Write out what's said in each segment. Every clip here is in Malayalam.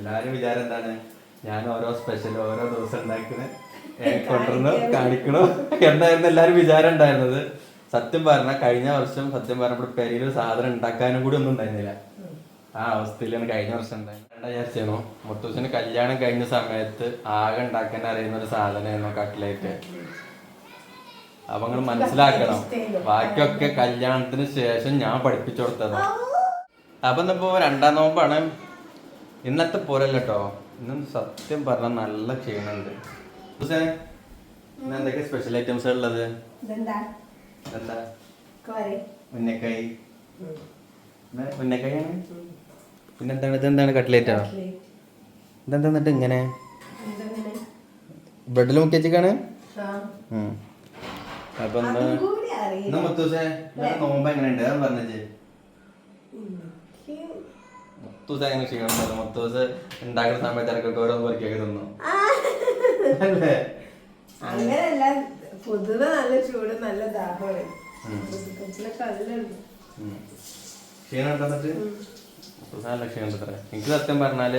എല്ലാരും വിചാരം എന്താണ്? ഞാൻ ഓരോ സ്പെഷ്യൽ ഓരോ ദിവസം ഉണ്ടാക്കുന്ന കൊണ്ടുവന്ന് കാണിക്കണോ? എന്നായിരുന്നു എല്ലാരും വിചാരം ഉണ്ടായിരുന്നത്? സത്യം പറഞ്ഞ കഴിഞ്ഞ വർഷം സത്യം പറഞ്ഞപ്പോൾ പെരയിൽ സാധനം ഉണ്ടാക്കാനും കൂടി ഒന്നും ഉണ്ടായിരുന്നില്ല. ആ അവസ്ഥയിലാണ് കഴിഞ്ഞ വർഷം ഉണ്ടായിരുന്നത് എന്താ വിചാരിച്ചോ മുത്തൂസിന് കല്യാണം കഴിഞ്ഞ സമയത്ത് ആകെ ഉണ്ടാക്കാൻ അറിയുന്ന ഒരു സാധനമായിരുന്നു കട്ട്ലേറ്റ് അപ്പൊ നിങ്ങൾ മനസ്സിലാക്കണം ബാക്കിയൊക്കെ കല്യാണത്തിന് ശേഷം ഞാൻ പഠിപ്പിച്ചു കൊടുത്തതാണ് അപ്പൊ ഇന്നിപ്പോ രണ്ടാം നോമ്പാണ്. ഇന്നത്തെ പോരല്ല കേട്ടോ ഇന്നും സത്യം പറഞ്ഞാൽ നല്ല ക്ഷീണുണ്ട്. എന്തൊക്കെ സ്പെഷ്യൽ ഐറ്റംസ് ഉള്ളത്? ഇതെന്താ? എന്താ കോരി ഉന്നക്കായി. ഉന്നക്കായാണ്? പിന്നെന്താണ്? ഇതെന്താണ് കട്ട്ലേറ്റോ? ഇതെന്താ എന്നിട്ട് ഇങ്ങനെ? ബ്രെഡിൽ മുക്കി വെച്ചിക്കാണ്? ആ. അപ്പൊ എന്താ മുത്തൂസേ നോമ്പ് എങ്ങനെയുണ്ട്? അത് പറഞ്ഞേ മുത്തൂസ് അങ്ങനെ ക്ഷീണം മുത്തൂസ് ഉണ്ടാക്കുന്ന സമയത്ത് ഇടയ്ക്കൊക്കെ ഓരോന്ന് പൊറിക്കൊക്കെ തിന്നു. അല്ലേ? അങ്ങനെയല്ല പൊതുവെ നല്ല ചൂട് നല്ല ദാഹമാണ്. ക്ഷീണം മുത്തൂസ് ക്ഷീണം എനിക്ക് സത്യം പറഞ്ഞാൽ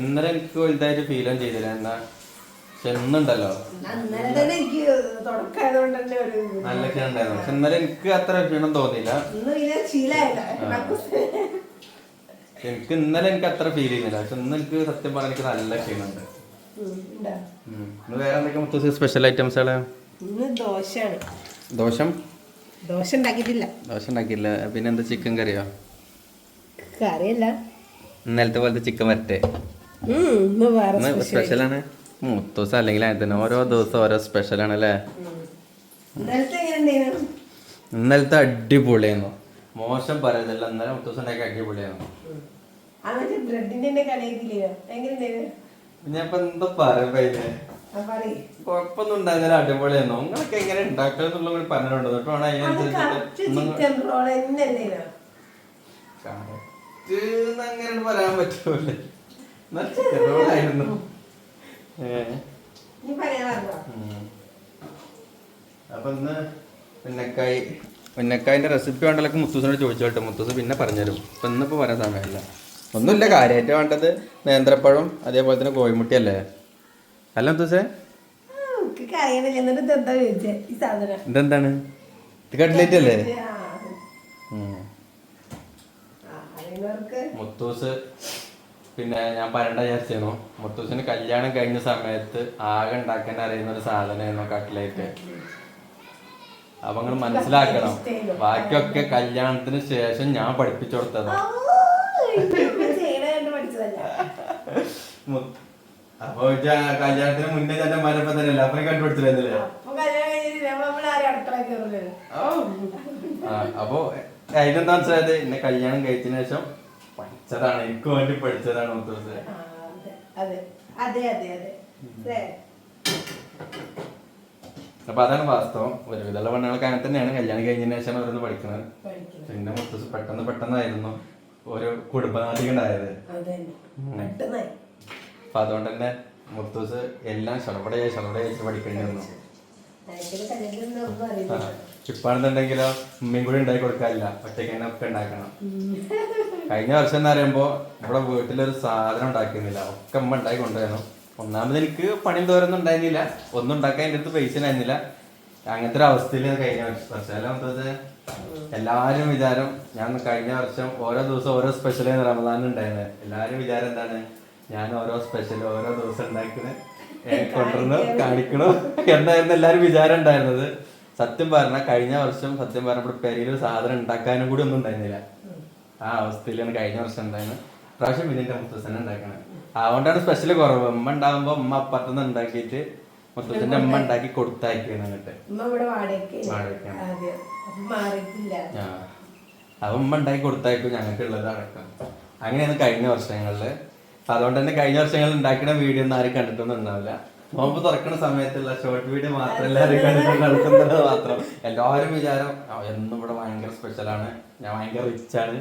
ഇന്നലെ എനിക്ക് വലുതായിട്ട് ഫീലും ചെയ്തില്ല. എന്താ? പക്ഷെ ഇന്നുണ്ടല്ലോ. ഒരു നല്ല ക്ഷീണം ഉണ്ടായിരുന്നു പക്ഷെ ഇന്നലെ എനിക്ക് അത്ര ക്ഷീണം തോന്നിയില്ല. എനിക്ക് ഇന്നലെ എനിക്ക് അത്ര ഫീൽ ചെയ്യുന്നില്ല പക്ഷെ ഇന്ന് എനിക്ക് സത്യം പറഞ്ഞാൽ എനിക്ക് നല്ല ക്ഷീണമുണ്ട്. ഇന്ന് വേറെ എന്തൊക്കെ മുത്തൂസ് സ്പെഷ്യൽ ഐറ്റംസുകൾ ഇന്ന് ദോശയാണ്. ദോശം? ദോശ ഉണ്ടാക്കിയിട്ടില്ല. ദോശ ഉണ്ടാക്കിയില്ല. പിന്നെ എന്താ ചിക്കൻ കറിയോ? കറിയല്ല. ഇന്നലത്തെ പോലത്തെ ചിക്കൻ വരട്ടെ. സ്പെഷ്യലാണ് മുത്തൂസ് അല്ലെങ്കിൽ അങ്ങനെ തന്നെ ഓരോ ദിവസം ഓരോ സ്പെഷ്യലാണ് അല്ലേ ഇന്നലത്തെ അടിപൊളിയായിരുന്നു. മോശം പറയുന്നില്ല എന്നാലും ഉണ്ടാക്കി ബ്രെഡിന്റെ തന്നെ കളിയാക്കില്ലയോ എങ്ങനെ ഞാൻ ഇപ്പൊ എന്താ പറയുമ്പോ ആ പറയ്. കുഴപ്പമൊന്നും ഉണ്ടായിരുന്നില്ല. അടിപൊളിയായിരുന്നു. നിങ്ങളൊക്കെ എങ്ങനെ ഉണ്ടാക്കുക എന്നുള്ള കൂടി പറഞ്ഞിട്ടുണ്ട്. അങ്ങനെ പറയാൻ പറ്റൂല. എന്നാ chicken roll ആയിരുന്നു. ഏ. നീ പറയാൻ പറഞ്ഞോ ഉം. അപ്പൊ ഇന്ന് ഉന്നക്കായി ഉന്നക്കായിന്റെ റെസിപ്പി വേണ്ടതൊക്കെ മുത്തൂസിനോട് ചോദിച്ചോട്ടെ മുത്തൂസ് പിന്നെ പറഞ്ഞുതരും. ഇപ്പം ഇന്നിപ്പോൾ പറയാൻ സമയമില്ല. ഒന്നുമില്ല കാര്യമായിട്ട് വേണ്ടത് നേന്ത്രപ്പഴം അതേപോലെ തന്നെ കോഴിമുട്ടിയല്ലേ അല്ല? മുത്തൂസേ? ഇതെന്താണ്? ഇത് കട്ട്ലേറ്റ് അല്ലേ? മുത്തൂസ് പിന്നെ ഞാൻ പറയണ്ട വിചാരിച്ചിരുന്നു മുത്തൂസിന് കല്യാണം കഴിഞ്ഞ സമയത്ത് ആകെ ഉണ്ടാക്കാൻ അറിയുന്ന ഒരു സാധനമായിരുന്നു കട്ട്ലേറ്റ് അപ്പൊ നിങ്ങൾ മനസ്സിലാക്കണം. ബാക്കിയൊക്കെ കല്യാണത്തിന് ശേഷം ഞാൻ പഠിപ്പിച്ചു കൊടുത്തതാണ് അപ്പൊ കല്യാണത്തിന് മുന്നേ തന്നെ മരപ്പം തന്നെ അല്ല അപ്പൊ കണ്ടുപിടിച്ചില്ലേ അപ്പൊ അതിനെന്താ മനസ്സിലായത്? എന്നെ കല്യാണം കഴിച്ചതിന് ശേഷം പഠിച്ചതാണ്. എനിക്ക് വേണ്ടി പഠിച്ചതാണ് അതെ അതെ അതെ അതെ അതെ. അപ്പൊ അതാണ് വാസ്തവം. ഒരുവിധമുള്ള പെണ്ണുകൾക്ക് അങ്ങനെ തന്നെയാണ്. കല്യാണം കഴിഞ്ഞതിന് ശേഷം അവരൊന്ന് പഠിക്കുന്നത് പിന്നെ മുത്തസ് പെട്ടെന്ന് പെട്ടെന്നായിരുന്നു ഒരു കുടുംബനാഥിക ഉണ്ടായത്. അതെ പെട്ടെന്നായി. അപ്പൊ അതുകൊണ്ട് തന്നെ മുത്തൂസ് എല്ലാം ചടപടയായി ഷടപടയായി വെച്ച് പഠിക്കേണ്ടി വന്നു. ഇപ്പാണെന്നുണ്ടെങ്കിലോ ഉമ്മയും കൂടി ഉണ്ടാക്കി കൊടുക്കാനില്ല ഒറ്റയ്ക്ക് തന്നെ ഒക്കെ ഉണ്ടാക്കണം. കഴിഞ്ഞ വർഷം എന്ന് പറയുമ്പോ ഇവിടെ വീട്ടിലൊരു സാധനം ഉണ്ടാക്കുന്നില്ല ഒക്കെ അമ്മ ഉണ്ടാക്കി കൊണ്ടുവരണം ഒന്നാമത് എനിക്ക് പണി തോരൊന്നും ഉണ്ടായിരുന്നില്ല. ഒന്നും ഉണ്ടാക്കാൻ എന്റെ അടുത്ത് പൈസ ഉണ്ടായിരുന്നില്ല. അങ്ങനത്തെ ഒരു അവസ്ഥയിൽ കഴിഞ്ഞ അല്ല മൊത്തത് എല്ലാവരും വിചാരം ഞാൻ കഴിഞ്ഞ വർഷം ഓരോ ദിവസം ഓരോ സ്പെഷ്യൽ റമദാൻ ഉണ്ടായിരുന്നത് എല്ലാവരും വിചാരം എന്താണ്? ഞാൻ ഓരോ സ്പെഷ്യൽ ഓരോ ദിവസം ഉണ്ടാക്കുന്നത് കൊണ്ടുവന്ന് കാണിക്കണോ? എന്നായിരുന്നു എല്ലാവരും വിചാരം ഉണ്ടായിരുന്നത്? സത്യം പറഞ്ഞാൽ കഴിഞ്ഞ വർഷം സത്യം പറഞ്ഞപ്പോൾ പെരയിൽ സാധനം ഉണ്ടാക്കാനും കൂടി ഒന്നും ഉണ്ടായിരുന്നില്ല. ആ അവസ്ഥയിലാണ് കഴിഞ്ഞ വർഷം ഉണ്ടായിരുന്നത് പ്രാവശ്യം പിന്നെ എന്റെ മുത്തച്ഛനെ ഉണ്ടാക്കണത് അതുകൊണ്ടാണ് സ്പെഷ്യൽ കുറവ്. ഉമ്മ ഉണ്ടാകുമ്പോ ഉമ്മ അപ്പുറത്തുനിന്ന് ഉണ്ടാക്കിയിട്ട് മൊത്തത്തിന്റെ അമ്മ ഉണ്ടാക്കി വാടകയ്ക്കാണ്. അതെ. ഉമ്മ ഉണ്ടാക്കി കൊടുത്തയക്കും ഞങ്ങൾക്ക് ഉള്ളത് അടക്കം. അങ്ങനെയാണ് കഴിഞ്ഞ വർഷങ്ങളിൽ. അതുകൊണ്ട് തന്നെ കഴിഞ്ഞ വർഷങ്ങളിൽ ഉണ്ടാക്കുന്ന വീഡിയോ ഒന്നും ആരും കണ്ടിട്ടൊന്നും ഉണ്ടാവില്ല. നോമ്പ് തുറക്കുന്ന സമയത്തുള്ള ഷോർട്ട് വീഡിയോ മാത്രം എല്ലാവരും കണ്ടിട്ട് നടക്കുന്നത് മാത്രം എല്ലാവരും വിചാരം എന്നും ഇവിടെ ഭയങ്കര സ്പെഷ്യലാണ് ഞാൻ ഭയങ്കര റിച്ച് ആണ്.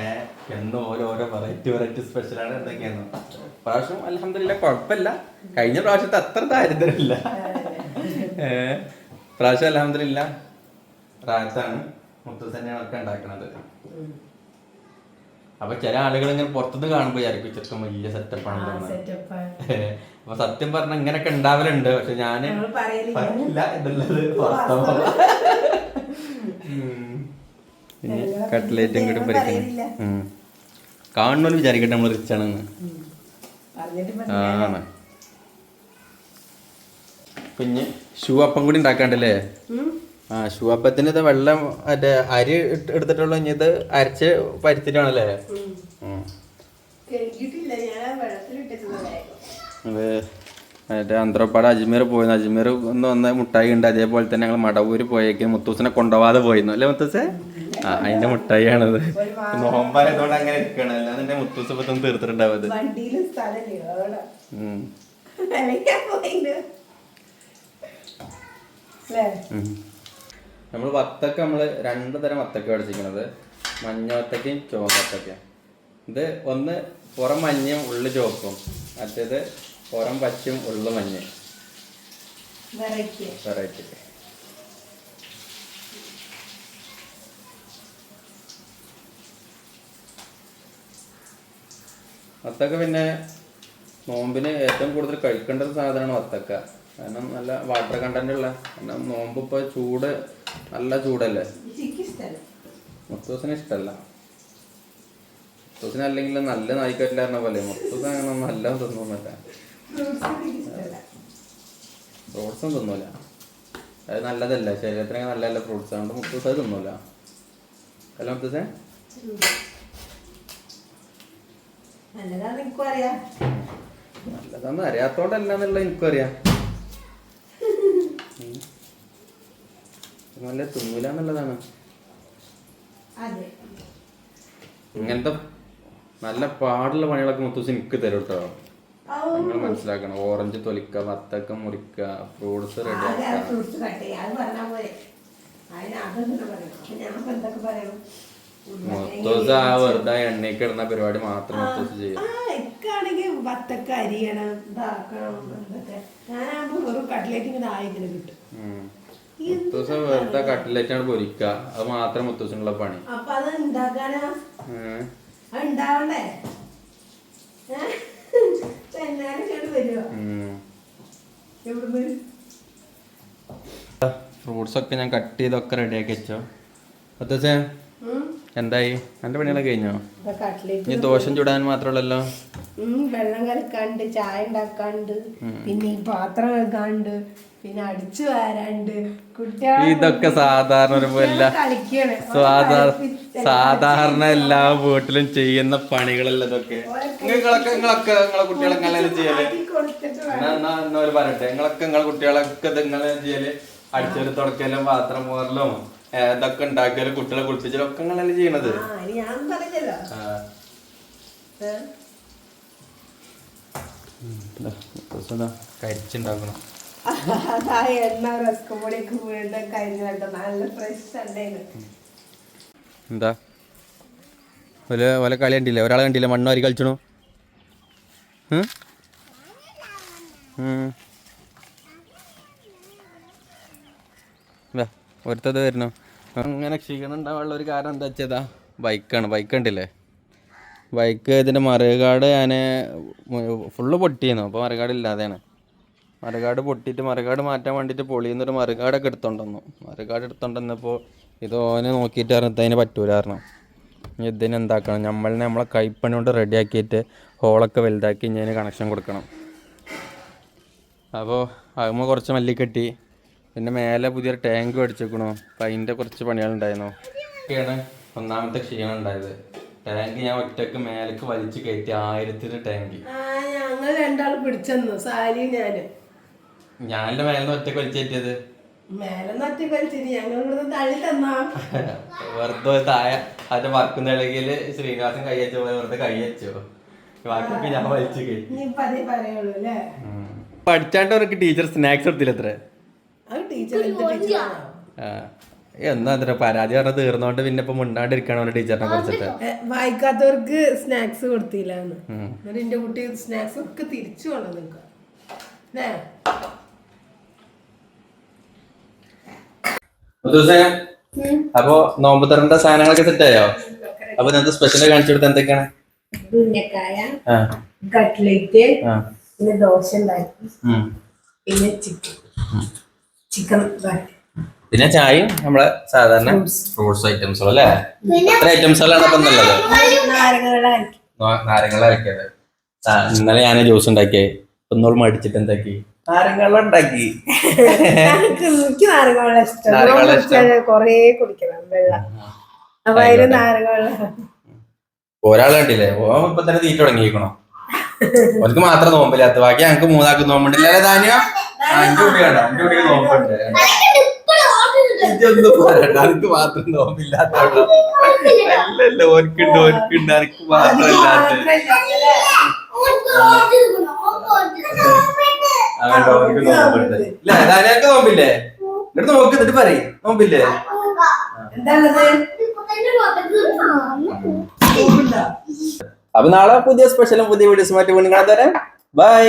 ഏഹ് എന്നും ഓരോരോ വെറൈറ്റി വെറൈറ്റി സ്പെഷ്യലാണ് എന്തൊക്കെയാണ് പ്രാവശ്യം അലഹമില്ല കുഴപ്പമില്ല. കഴിഞ്ഞ പ്രാവശ്യത്തെ അത്ര ദാരിദ്ര്യമില്ല. പ്രാവശ്യം അലഹമില്ല റാച്ചാണ് മുത്തു തന്നെയാണ് ഒക്കെ ഉണ്ടാക്കുന്നത് അപ്പൊ ചില ആളുകൾ ഇങ്ങനെ പുറത്തുനിന്ന് കാണുമ്പോ വിചാരിക്കും ചെറുക്കൻ വലിയ സെറ്റപ്പ് ആണ്. തോന്നുന്നത് സെറ്റപ്പ് അപ്പൊ സത്യം പറഞ്ഞ ഇങ്ങനൊക്കെ ഉണ്ടാവലുണ്ട്. പക്ഷെ ഞാൻ പറയില്ല എന്നുള്ളത് വാസ്തവം. പിന്നെ കട്ട്ലേറ്റും കൂടി പൊരിക്കണം. കാണുന്നവര് വിചാരിക്കട്ടെ നമ്മൾ റിച്ച് ആണെന്ന്. ആണ്. പിന്നെ ഷൂ അപ്പം കൂടി ഉണ്ടാക്കാണ്ടല്ലേ? ആ ഷൂ അപ്പത്തിന് ഇത് വെള്ളം മറ്റേ അരി എടുത്തിട്ടുള്ള ഇനി ഇത് അരച്ച് പരുത്തിട്ടാണല്ലേ? വേഗം മറ്റേ അന്തരപ്പാട് അജ്മീർ പോയിരുന്നു. അജ്മീർ ഒന്ന് വന്ന് മുട്ടായി ഉണ്ട്. അതേപോലെ തന്നെ ഞങ്ങൾ മടവൂര് പോയേക്കും. മുത്തൂസിനെ കൊണ്ടുപോവാതെ പോയിരുന്നു. അല്ലേ മുത്തൂസെ? അതിന്റെ മുട്ടായിയാണത്. നോമ്പായതുകൊണ്ട് അങ്ങനെ ഇരിക്കണം അല്ലാതെ എന്റെ തീർത്തിട്ടുണ്ടാവത് നമ്മൾ വത്തക്ക നമ്മൾ രണ്ട് തരം വത്തക്ക പഠിച്ചിരിക്കുന്നത് മഞ്ഞ വത്തക്കയും ചുവന്ന വത്തക്കയും. ഇത് ഒന്ന് പുറം മഞ്ഞയും ഉള്ളു ചുവപ്പും. മറ്റേത് പുറം പച്ചയും ഉള്ളു മഞ്ഞയും. വെറൈറ്റി വെറൈറ്റി വത്തക്ക പിന്നെ നോമ്പിന് ഏറ്റവും കൂടുതൽ കഴിക്കേണ്ട ഒരു സാധനമാണ് വത്തക്ക. കാരണം നല്ല വാട്ടർ കണ്ടന്റ് ഉള്ള കാരണം നോമ്പ് ഇപ്പൊ ചൂട് നല്ല ചൂടല്ലേ? മുത്തൂസിന് ഇഷ്ടല്ല. മുത്തൂസിന് അല്ലെങ്കിൽ നല്ല നായിക്കറ്റില്ലായിരുന്ന പോലെ മുത്തൂസ് അങ്ങനെ നല്ല തിന്നൊന്നുമില്ല ഫ്രൂട്ട്സ് തിന്നൂല. അത് നല്ലതല്ല ശരീരത്തിനൊക്കെ നല്ലതല്ല ഫ്രൂട്ട്സ് അതുകൊണ്ട് മുത്തൂസ് അത് തിന്നൂല. അല്ല മുത്തൂസേ? നല്ലതാന്ന് എനിക്കും അറിയാം നല്ലതാന്ന് അറിയാത്തോണ്ടല്ല എന്നുള്ളത് എനിക്കും അറിയാം ഉം. നല്ല തിന്നൂല എന്നുള്ളതാണ് ഇങ്ങനത്തെ നല്ല പാടുള്ള പണികളൊക്കെ മുത്തൂസ് എനിക്ക് തരും കേട്ടോ നിങ്ങൾ മനസ്സിലാക്കണം. ഓറഞ്ച് തൊലിക്ക വത്തക്ക മുറിക്ക ഫ്രൂട്ട്സ് റെഡി ആകെ ആക്കുക മുത്തൂസ് ആ വെറുതെ എണ്ണയ്ക്ക് ഇടുന്ന പരിപാടി മാത്രം മുത്തൂസ് ചെയ്യും. ആ വത്തക്ക അരിയണം ഇതാക്കണം ഞാനാകുമ്പോ വെറും കട്ട്ലേറ്റ് ഇങ്ങനെ ആയിങ്ങനെ കിട്ടും. ഉം. വെറുതെ കട്ടിലേറ്റാണ് പൊരിക്ക. അത് മാത്രം മുത്തൂസിനുള്ള പണി. അപ്പൊ അത് ഉണ്ടാക്കാനാ അത് ഉണ്ടാവണ്ടേ ഫ്രൂട്ട്സ് ഒക്കെ ഞാൻ കട്ട് ചെയ്തൊക്കെ റെഡിയാക്കി വെച്ചോ. മുത്തൂസേ. എന്തായി? എന്റെ പണികളൊക്കെ കഴിഞ്ഞോ? ഇനി ദോഷം ചുടാൻ മാത്രമല്ലല്ലോ? വെള്ളം കലക്കാണ്ട് ചായ ഉണ്ടാക്കാണ്ട് പിന്നെ ഈ പാത്രം വെക്കാണ്ട് പിന്നെ അടിച്ചു വാരാണ്ട്. കുട്ടികളെ ഇതൊക്കെ സാധാരണ ഒരു പോലെ സാധാരണ എല്ലാ വീട്ടിലും ചെയ്യുന്ന പണികളല്ല ഇതൊക്കെ നിങ്ങളൊക്കെ നിങ്ങളൊക്കെ നിങ്ങളെ കുട്ടികളൊക്കെ അങ്ങനെ ചെയ്യൽ? എന്നാ പറയട്ടെ. നിങ്ങളൊക്കെ നിങ്ങളെ കുട്ടികളൊക്കെ ഇത് ഇങ്ങനെ ചെയ്യൽ? അടിച്ചൊരു തുടക്കലും പാത്രം പോറലും ഏ, ഇതൊക്കെ ഉണ്ടാക്കലും കുട്ടികളെ കുളിപ്പിച്ചാലൊക്കെ ഒക്കെ നിങ്ങളല്ലേ ചെയ്യണത് കരിച്ചുണ്ടാക്കണം. എന്താ? ഓല ഓല കളി കണ്ടില്ലേ? ഒരാളെ കണ്ടില്ലേ? മണ്ണ് കളിച്ചണോ? കളിച്ചണു ഒരുത്തത് വരുന്നു. അങ്ങനെ ക്ഷീണം ഒരു കാരണം എന്താ വെച്ചതാ? ബൈക്കാണ്. ബൈക്ക് ഉണ്ടല്ലേ ബൈക്ക് ഇതിന്റെ മറുകാട് ഞാൻ ഫുള്ള് പൊട്ടിയിരുന്നു. അപ്പോൾ മറുകാട് ഇല്ലാതെയാണ്. മറുകാട് പൊട്ടിയിട്ട് മറുകാട് മാറ്റാൻ വേണ്ടിയിട്ട് പൊളിയുന്നൊരു മറുകാടൊക്കെ എടുത്തോണ്ടെന്നു. മറുകാട് എടുത്തോണ്ടെന്നപ്പോൾ ഇത് ഓനെ നോക്കിയിട്ട് അറിഞ്ഞത് അതിന് പറ്റൂല കാരണം ഇനി ഇതിന് എന്താക്കണം? നമ്മളിനെ നമ്മളെ കൈപ്പണി കൊണ്ട് റെഡിയാക്കിയിട്ട് ഹോളൊക്കെ വലുതാക്കി ഇനി കണക്ഷൻ കൊടുക്കണം. അപ്പോൾ അതുമ്പോൾ കുറച്ച് മല്ലിക്കെട്ടി. പിന്നെ മേലെ പുതിയൊരു ടാങ്ക് മേടിച്ചേക്കണു. അപ്പം അതിന്റെ കുറച്ച് പണികളുണ്ടായിരുന്നു. ഒക്കെയാണ് ഒന്നാമത്തെ ക്ഷീണം ഉണ്ടായത്. ടാങ്ക് ഞാൻ ഒറ്റയ്ക്ക് മേലേക്ക് വലിച്ചു കയറ്റി ആയിരത്തിന് ടാങ്ക് ആ ഞങ്ങൾ രണ്ടാൾ പിടിച്ചെന്നു ഞാനും. മേലെ നിന്ന് ഒറ്റയ്ക്ക് വലിച്ചു കയറ്റിയത്. മേലെ നറ്റി കളിച്ചിട്ട് ഞങ്ങൾ ഇവിടുന്ന് തള്ളി തന്നാ. വെറുതെ താഴെ അതിന്റെ വർക്കുന്ന ഇളകിയിൽ ശ്രീനിവാസൻ കൈയച്ചു പോലെ വെറുതെ കൈയച്ചു ബാക്കിയൊക്കെ ഞാൻ വലിച്ചു കയറ്റി. പഠിച്ചാണ്ട് അവർക്ക് ടീച്ചർ സ്നാക്സ് എടുത്തില്ല എന്ത് എന്നാ അത്ര പരാതി പറഞ്ഞ തീർന്നോണ്ട് പിന്നെ ഇപ്പൊ മുണ്ടാണ്ടിരിക്കണം ടീച്ചറിനെ കുറിച്ചിട്ട്. വായിക്കാത്തവർക്ക് സ്നാക്സ് കൊടുത്തില്ല. എന്നിട്ട് എന്റെ കുട്ടി സ്നാക്സ് ഒക്കെ തിരിച്ചു വേണം നിൽക്കുക അപ്പൊ നോമ്പ് തരേണ്ട സാധനങ്ങളൊക്കെ സെറ്റ് ആയോ? അപ്പൊ നിങ്ങൾക്ക് സ്പെഷ്യൽ കാണിച്ചു കൊടുത്ത എന്തൊക്കെയാണ്? ഉന്നക്കായ കട്ട്ലേറ്റ് പിന്നെ ദോശ ഉണ്ടാക്കി. പിന്നെ ചിക്കൻ ചിക്കൻ പിന്നെ ചായയും നമ്മളെ സാധാരണ ഫ്രൂട്ട്സ് ഐറ്റംസും അല്ലേ എത്ര ഐറ്റംസുകളാണ് ഇപ്പൊ നല്ലത്. നാരങ്ങള അരക്കിയത് ഇന്നലെ ഞാൻ ജ്യൂസ് ഉണ്ടാക്കിയേ. ഒന്നോൾ മടിച്ചിട്ട് എന്താക്കി? നാരങ്ങള ഉണ്ടാക്കി എനിക്ക് ഇഷ്ടം. കൊറേ കുടിക്കണം വെള്ളം. അപ്പൊ അതിന് ഒരാൾ കണ്ടില്ലേ? ഓ ഇപ്പൊ തന്നെ തീറ്റ തുടങ്ങിയിരിക്കണോ ഓർക്ക് മാത്രം നോമ്പില്ലാത്ത. ബാക്കി ഞങ്ങക്ക് മൂന്നാൾക്ക് നോമ്പുണ്ടല്ലേ? അല്ലേ ധാന്യ? അഞ്ചു കുട്ടി കണ്ടോ? അഞ്ചു കുട്ടിക്ക് നോമ്പുണ്ട്. ഇതൊന്നും പറയണ്ട. എനിക്ക് മാത്രം നോമ്പില്ലാത്ത അല്ലല്ല ഓർക്കുണ്ട് ഓർക്കുണ്ട് എനിക്ക് മാത്രം ഇല്ലാത്ത. അങ്ങോട്ട് ഓർക്ക് നോമ്പുണ്ട്. ഇല്ല ധാന്യക്ക് നോമ്പില്ലേ? എന്നിട്ട് നോക്ക് എന്നിട്ട് പറയും. നോമ്പില്ലേ? എന്താണത് അപ്പൊ നാളെ പുതിയ സ്പെഷ്യലും പുതിയ വീഡിയോസുമായിട്ട് വീണ്ടും കാണാൻ തരാം ബൈ